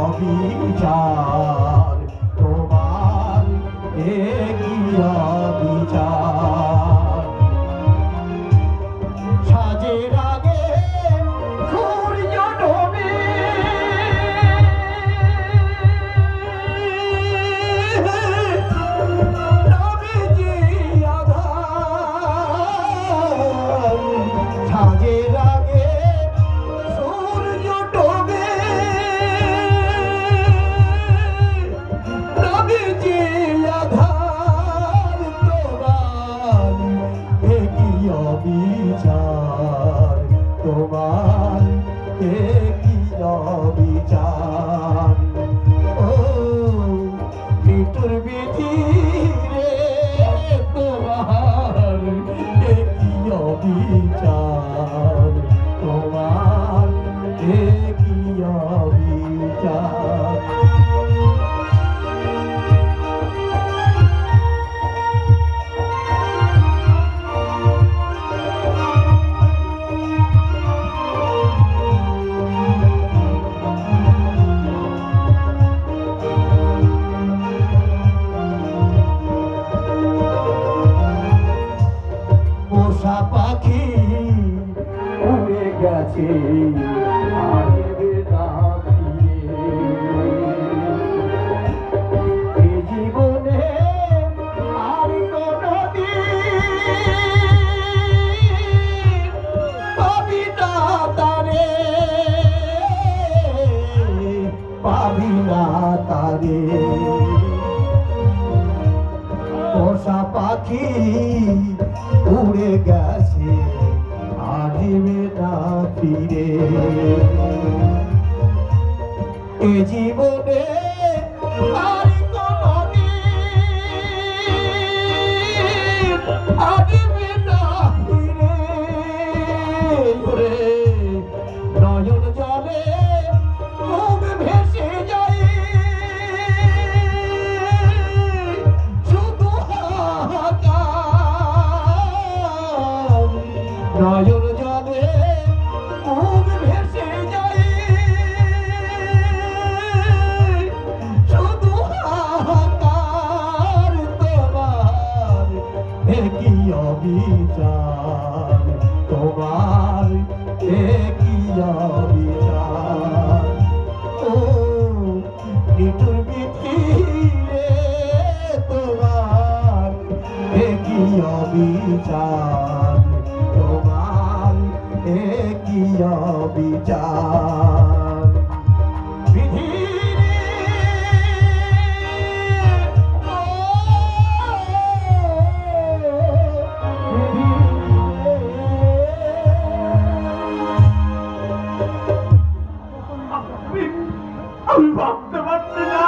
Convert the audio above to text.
অবিচার তোমার একই অবিচার? সাজের আগে সূর্য ডোবে সাজের আগে একই গেছে তারে পোষা পাখি উড়ে গেছে। আসবে না ফিরে এ জীবনে আর নয়ন জলে হাহাকার তোমার একই অবিচার ও নিটুর বিধিরে তোমার অবিচার তোমার একই বিধিরে আমি ভাবতে পারছি না